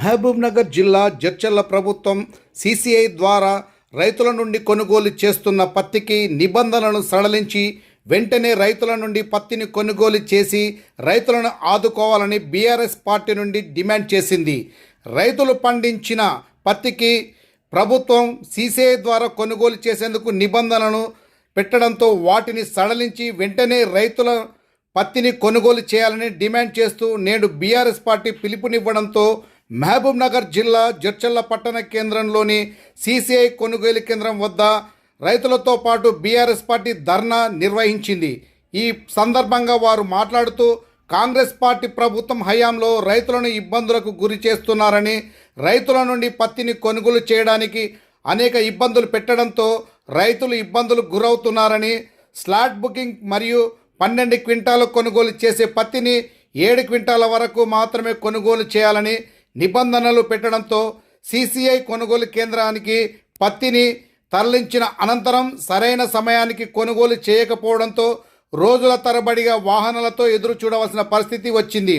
మహబూబ్నగర్ జిల్లా జడ్చర్ల ప్రభుత్వం సీసీఐ ద్వారా రైతుల నుండి కొనుగోలు చేస్తున్న పత్తికి నిబంధనలను సడలించి వెంటనే రైతుల నుండి పత్తిని కొనుగోలు చేసి రైతులను ఆదుకోవాలని బీఆర్ఎస్ పార్టీ నుండి డిమాండ్ చేసింది. రైతులు పండించిన పత్తికి ప్రభుత్వం సీసీఐ ద్వారా కొనుగోలు చేసేందుకు నిబంధనలను పెట్టడంతో వాటిని సడలించి వెంటనే రైతుల పత్తిని కొనుగోలు చేయాలని డిమాండ్ చేస్తూ నేడు బీఆర్ఎస్ పార్టీ పిలుపునివ్వడంతో మహబూబ్ నగర్ జిల్లా జడ్చల్ల పట్టణ కేంద్రంలోని సీసీఐ కొనుగోలు కేంద్రం వద్ద రైతులతో పాటు బీఆర్ఎస్ పార్టీ ధర్నా నిర్వహించింది. ఈ సందర్భంగా వారు మాట్లాడుతూ కాంగ్రెస్ పార్టీ ప్రభుత్వం హయాంలో రైతులను ఇబ్బందులకు గురి చేస్తున్నారని రైతుల నుండి పత్తిని కొనుగోలు చేయడానికి అనేక ఇబ్బందులు పెట్టడంతో రైతులు ఇబ్బందులు గురవుతున్నారని స్లాట్ బుకింగ్ మరియు పన్నెండు క్వింటాలు కొనుగోలు చేసే పత్తిని ఏడు క్వింటాల వరకు మాత్రమే కొనుగోలు చేయాలని నిబంధనలు పెట్టడంతో సీసీఐ కొనుగోలు కేంద్రానికి పత్తిని తరలించిన అనంతరం సరైన సమయానికి కొనుగోలు చేయకపోవడంతో రోజుల తరబడిగా వాహనాలతో ఎదురు చూడవలసిన పరిస్థితి వచ్చింది.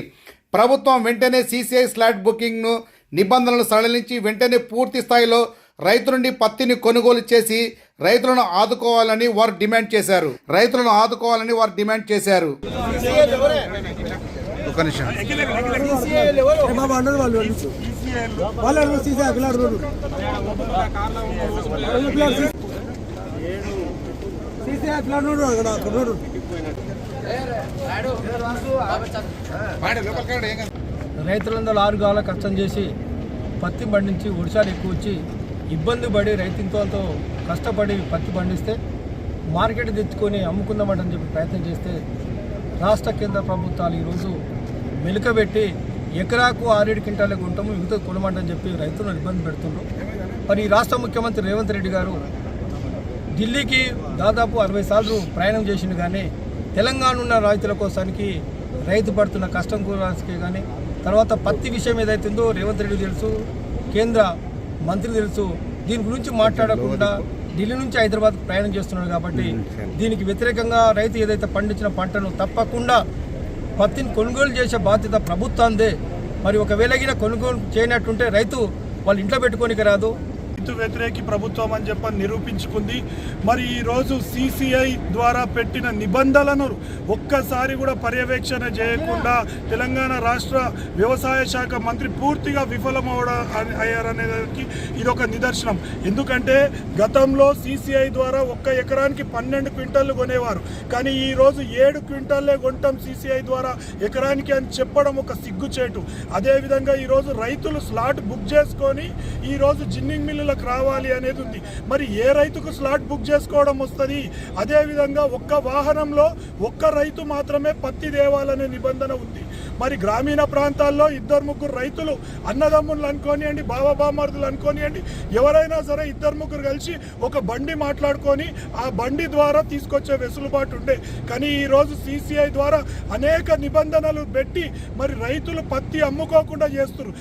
ప్రభుత్వం వెంటనే సీసీఐ స్లాట్ బుకింగ్ను నిబంధనలు సడలించి వెంటనే పూర్తి స్థాయిలో రైతు నుండి పత్తిని కొనుగోలు చేసి రైతులను ఆదుకోవాలని వారు డిమాండ్ చేశారు. రైతులను ఆదుకోవాలని వారు డిమాండ్ చేశారు. ఒక నిమిషం. రైతులందరూ ఆరు గాల కష్టం చేసి పత్తి పండించి వర్షాలు ఎక్కువ వచ్చి ఇబ్బంది పడి రైతులతో కష్టపడి పత్తి పండిస్తే మార్కెట్ తెచ్చుకొని అమ్ముకుందామని చెప్పి ప్రయత్నం చేస్తే రాష్ట్ర కేంద్ర ప్రభుత్వాలు ఈరోజు మెలుకబెట్టి ఎకరాకు ఆరేడు క్వింటాలకు ఉంటాము మిగతా కొనమంటని చెప్పి రైతులను ఇబ్బంది పెడుతున్నారు మరి ఈ రాష్ట్ర ముఖ్యమంత్రి రేవంత్ రెడ్డి గారు ఢిల్లీకి దాదాపు అరవై సార్లు ప్రయాణం చేసిండు కానీ తెలంగాణ ఉన్న రైతుల కోసానికి రైతు పడుతున్న కష్టం గురించి కానీ తర్వాత పత్తి విషయం ఏదైతుందో రేవంత్ రెడ్డి తెలుసు కేంద్ర మంత్రి తెలుసు దీని గురించి మాట్లాడకుండా ఢిల్లీ నుంచి హైదరాబాద్ ప్రయాణం చేస్తున్నాడు కాబట్టి దీనికి వ్యతిరేకంగా రైతు ఏదైతే పండించిన పంటను తప్పకుండా పత్తిని కొనుగోలు చేసే బాధ్యత ప్రభుత్వాందే మరి ఒకవేళ కొనుగోలు చేయనట్టుంటే రైతు వాళ్ళ ఇంట్లో పెట్టుకోనికి రాదు. రైతు వ్యతిరేకి ప్రభుత్వం అని చెప్పని నిరూపించుకుంది. మరి ఈరోజు సిసిఐ ద్వారా పెట్టిన నిబంధనలను ఒక్కసారి కూడా పర్యవేక్షణ చేయకుండా తెలంగాణ రాష్ట్ర వ్యవసాయ శాఖ మంత్రి పూర్తిగా విఫలమవడం అయ్యారనేదానికి ఇది ఒక నిదర్శనం. ఎందుకంటే గతంలో సిసిఐ ద్వారా ఒక్క ఎకరానికి పన్నెండు క్వింటాలు కొనేవారు. కానీ ఈరోజు ఏడు క్వింటాల్లే కొంటాం సిసిఐ ద్వారా ఎకరానికి అని చెప్పడం ఒక సిగ్గుచేటు. అదేవిధంగా ఈరోజు రైతులు స్లాట్ బుక్ చేసుకొని ఈరోజు జిన్నింగ్ మిల్లులకు రావాలి అనేది ఉంది. మరి ఏ రైతుకు స్లాట్ బుక్ చేసుకోవడం వస్తుంది? అదేవిధంగా ఒక్క వాహనంలో ఒక్క రైతు మాత్రమే పత్తి దేవాలనే నిబంధన ఉంది. మరి గ్రామీణ ప్రాంతాల్లో ఇద్దరు ముగ్గురు రైతులు అన్నదమ్ములు అనుకోనియండి బావబామర్దులు అనుకోనియండి ఎవరైనా సరే ఇద్దరు ముగ్గురు కలిసి ఒక బండి మాట్లాడుకొని ఆ బండి ద్వారా తీసుకొచ్చే వెసులుబాటు ఉండే. కానీ ఈరోజు సీసీఐ ద్వారా అనేక నిబంధనలు పెట్టి మరి రైతులు పత్తి అమ్ముకోకుండా చేస్తున్నారు